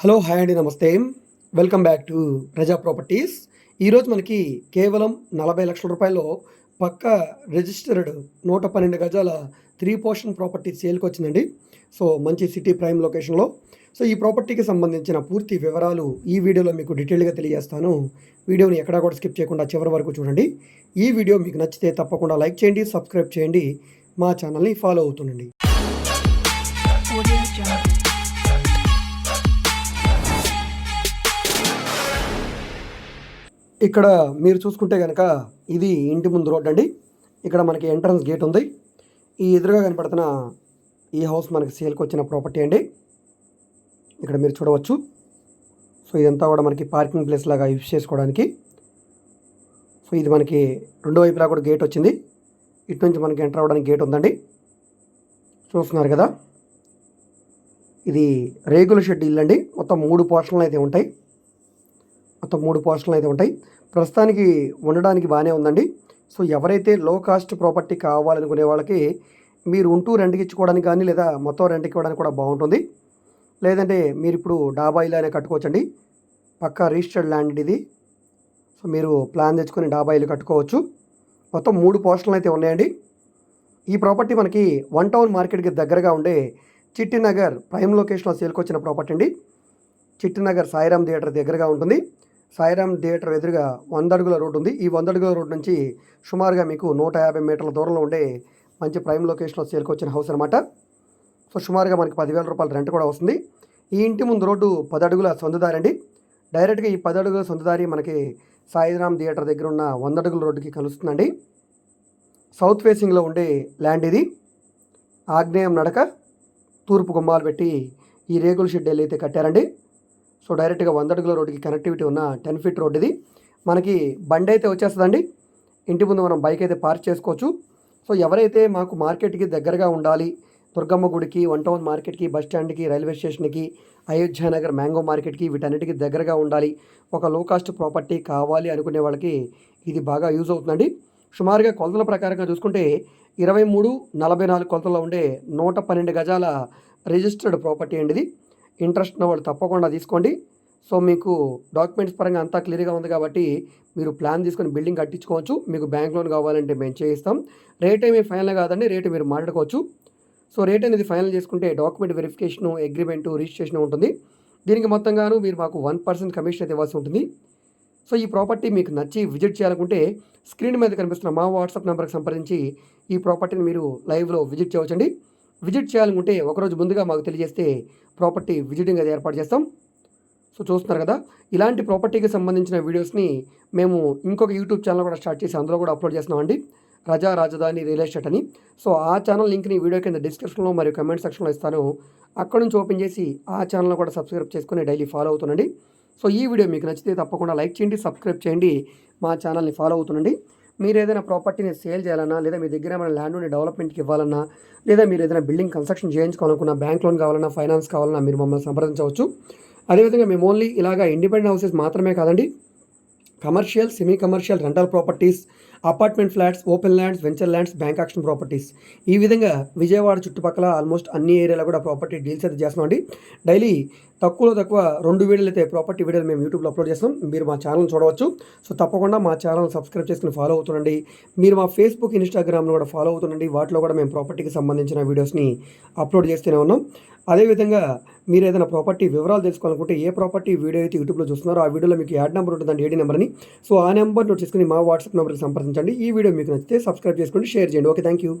Hello hi అండి నమస్తే. Welcome back to Praja properties. ఈరోజు మనకి కేవలం నలభై లక్షల రూపాయల్లో పక్క రిజిస్టర్డ్ నూట పన్నెండు గజాల త్రీ పోర్షన్ ప్రాపర్టీ సేల్కి వచ్చిందండి. సో మంచి సిటీ ప్రైమ్ లొకేషన్లో. సో ఈ ప్రాపర్టీకి సంబంధించిన పూర్తి వివరాలు ఈ వీడియోలో మీకు డీటెయిల్గా తెలియజేస్తాను. వీడియోని ఎక్కడా కూడా స్కిప్ చేయకుండా చివరి వరకు చూడండి. ఈ వీడియో మీకు నచ్చితే తప్పకుండా లైక్ చేయండి సబ్స్క్రైబ్ చేయండి. మా ఛానల్ని ఫాలో అవుతుండండి. ఇక్కడ మీరు చూసుకుంటే కనుక ఇది ఇంటి ముందు రోడ్ అండి. ఇక్కడ మనకి ఎంట్రన్స్ గేట్ ఉంది. ఈ ఎదురుగా కనపడుతున్న ఈ హౌస్ మనకి సేల్కి వచ్చిన ప్రాపర్టీ అండి. ఇక్కడ మీరు చూడవచ్చు. సో ఇదంతా కూడా మనకి పార్కింగ్ ప్లేస్ లాగా యూజ్ చేసుకోవడానికి. సో ఇది మనకి రెండు వైపులా కూడా గేట్ వచ్చింది. ఇటు నుంచి మనకి ఎంటర్ అవ్వడానికి గేట్ ఉందండి. చూస్తున్నారు కదా. ఇది రేగుల షెడ్ ఇల్లు అండి. మొత్తం మూడు పోర్షన్లు అయితే ఉంటాయి. మొత్తం మూడు పోర్షన్లు అయితే ఉంటాయి. ప్రస్తుతానికి ఉండడానికి బాగానే ఉందండి. సో ఎవరైతే లో కాస్ట్ ప్రాపర్టీ కావాలనుకునే వాళ్ళకి మీరు ఉంటూ రెంట్కి ఇచ్చుకోవడానికి కానీ లేదా మొత్తం రెంట్కి ఇవ్వడానికి కూడా బాగుంటుంది. లేదంటే మీరు ఇప్పుడు డాబా ఇలానే కట్టుకోవచ్చండి. పక్కా రిజిస్టర్డ్ ల్యాండ్ ఇది. సో మీరు ప్లాన్ తెచ్చుకొని డాబా ఇల్లు కట్టుకోవచ్చు. మొత్తం మూడు పోస్టులు అయితే ఉన్నాయండి. ఈ ప్రాపర్టీ మనకి వన్ టౌన్ మార్కెట్కి దగ్గరగా ఉండే చిట్టినగర్ ప్రైమ్ లొకేషన్లో సేల్కొచ్చిన ప్రాపర్టీ అండి. చిట్టినగర్ సాయిరామ్ థియేటర్ దగ్గరగా ఉంటుంది. సాయిరామ్ థియేటర్ ఎదురుగా వంద అడుగుల రోడ్డు ఉంది. ఈ వంద అడుగుల రోడ్డు నుంచి సుమారుగా మీకు నూట యాభై మీటర్ల దూరంలో ఉండే మంచి ప్రైమ్ లొకేషన్లో చేరుకొచ్చిన వచ్చిన హౌస్ అనమాట సో సుమారుగా మనకి పదివేల రూపాయల రెంట్ కూడా వస్తుంది. ఈ ఇంటి ముందు రోడ్డు పది అడుగుల సొంతదారి అండి డైరెక్ట్గా ఈ పది అడుగుల సొంతదారి మనకి సాయిరామ్ థియేటర్ దగ్గర ఉన్న వంద అడుగుల రోడ్డుకి కలుస్తుందండి. సౌత్ ఫేసింగ్లో ఉండే ల్యాండ్ ఇది. ఆగ్నేయం నడక తూర్పు గుమ్మాలు పెట్టి ఈ రేకుల షెడ్ అయితే కట్టారండి సో డైరెక్ట్గా వంద అడుగుల రోడ్డుకి కనెక్టివిటీ ఉన్న టెన్ ఫీట్ రోడ్ ఇది మనకి బండి అయితే వచ్చేస్తుందండి. ఇంటి ముందు మనం బైక్ అయితే పార్క్ చేసుకోవచ్చు. సో ఎవరైతే మాకు మార్కెట్కి దగ్గరగా ఉండాలి దుర్గమ్మ గుడికి వన్ టౌన్ మార్కెట్కి బస్ స్టాండ్కి రైల్వే స్టేషన్కి అయోధ్య నగర్ మ్యాంగో మార్కెట్కి వీటన్నిటికి దగ్గరగా ఉండాలి. ఒక లో కాస్ట్ ప్రాపర్టీ కావాలి అనుకునే వాళ్ళకి ఇది బాగా యూజ్ అవుతుందండి. సుమారుగా కొలతల ప్రకారంగా చూసుకుంటే ఇరవై మూడు నలభై నాలుగు కొలతల్లో ఉండే నూట పన్నెండు గజాల రిజిస్టర్డ్ ప్రాపర్టీ అండి ఇది. ఇంట్రెస్ట్ ఉన్న వాళ్ళు తప్పకుండా తీసుకోండి. సో మీకు డాక్యుమెంట్స్ పరంగా అంతా క్లియర్గా ఉంది కాబట్టి మీరు ప్లాన్ తీసుకొని బిల్డింగ్ కట్టించుకోవచ్చు. మీకు బ్యాంక్ లోన్ కావాలంటే మేము చేయిస్తాం. రేట్ ఏమీ ఫైనల్ కాదండి. రేటు మీరు మాట్లాడుకోవచ్చు. సో రేట్ అనేది ఫైనల్ చేసుకుంటే డాక్యుమెంట్ వెరిఫికేషను అగ్రిమెంటు రిజిస్ట్రేషన్ ఉంటుంది. దీనికి మొత్తంగాను మీరు మాకు వన్ పర్సెంట్ కమిషన్ అయితే ఇవ్వాల్సి ఉంటుంది. సో ఈ ప్రాపర్టీ మీకు నచ్చి విజిట్ చేయాలనుకుంటే స్క్రీన్ మీద కనిపిస్తున్న మా వాట్సాప్ నెంబర్కి సంప్రదించి ఈ ప్రాపర్టీని మీరు లైవ్లో విజిట్ చేయవచ్చండి. విజిట్ చేయాలనుకుంటే ఒకరోజు ముందుగా మాకు తెలియజేస్తే ప్రాపర్టీ విజిటింగ్ అది ఏర్పాటు చేస్తాం. సో చూస్తున్నారు కదా ఇలాంటి ప్రాపర్టీకి సంబంధించిన వీడియోస్ని మేము ఇంకొక యూట్యూబ్ ఛానల్ కూడా స్టార్ట్ చేసి అందులో కూడా అప్లోడ్ చేస్తున్నామండి రజా రాజధాని రియల్ ఎస్టేట్ అని. సో ఆ ఛానల్ లింక్ని వీడియో కింద డిస్క్రిప్షన్లో మరియు కమెంట్ సెక్షన్లో ఇస్తాను. అక్కడ నుంచి ఓపెన్ చేసి ఆ ఛానల్ కూడా సబ్స్క్రైబ్ చేసుకుని డైలీ ఫాలో అవుతుండండి. సో ఈ వీడియో మీకు నచ్చితే తప్పకుండా లైక్ చేయండి సబ్స్క్రైబ్ చేయండి. మా ఛానల్ని ఫాలో అవుతుండండి. మీరు ఏదైనా ప్రాపర్టీని సేల్ చేయాలన్నా లేదా మీ దగ్గర ఏమైనా ల్యాండ్ని డెవలప్మెంట్కి ఇవ్వాలన్నా లేదా మీరు ఏదైనా బిల్డింగ్ కన్స్ట్రక్షన్ చేయించుకోవాలనుకున్నా బ్యాంక్ లోన్ కావాలన్నా ఫైనాన్స్ కావాలన్నా మీరు మమ్మల్ని సంప్రదించవచ్చు. అదేవిధంగా మేము ఓన్లీ ఇలాగా ఇండిపెండెంట్ హౌసెస్ మాత్రమే కాదండి commercial semi commercial rental properties apartment flats open lands venture lands bank auction properties. ఈ విధంగా విజయవాడ చుట్టుపక్కల ఆల్మోస్ట్ అన్ని ఏరియాలో కూడా ప్రాపర్టీ డీల్స్ అయితే చేస్తున్నామండి డైలీ తక్కువలో తక్కువ రెండు వీడియోలు అయితే ప్రాపర్టీ వీడియోలు మేము యూట్యూబ్లో అప్లోడ్ చేస్తాం మీరు మా ఛానల్ చూడవచ్చు. సో తప్పకుండా మా ఛానల్ సబ్స్క్రైబ్ చేసుకుని ఫాలో అవుతుండండి. మీరు మా ఫేస్బుక్ ఇన్స్టాగ్రామ్లో కూడా ఫాలో అవుతుండండి. వాటిలో కూడా మేము ప్రాపర్టీకి సంబంధించిన వీడియోస్ని అప్లోడ్ చేస్తూనే ఉన్నాం. అదేవిధంగా మీరు ఏదైనా ప్రాపర్టీ వివరాలు తెలుసుకోవాలనుకుంటే ఏ ప్రాపర్టీ వీడియో అయితే యూట్యూబ్లో చూస్తున్నారో ఆ వీడియోలో మీకు యాడ్ నెంబర్ ఉంటుందండి ఏడి నెంబర్ని. సో ఆ నెంబర్ నోట్ చేసుకుని మా వాట్సాప్ నెంబర్కి సంప్రదించండి. ఈ వీడియో మీకు నచ్చితే సబ్స్క్రైబ్ చేసుకోండి షేర్ చేయండి. Okay thank you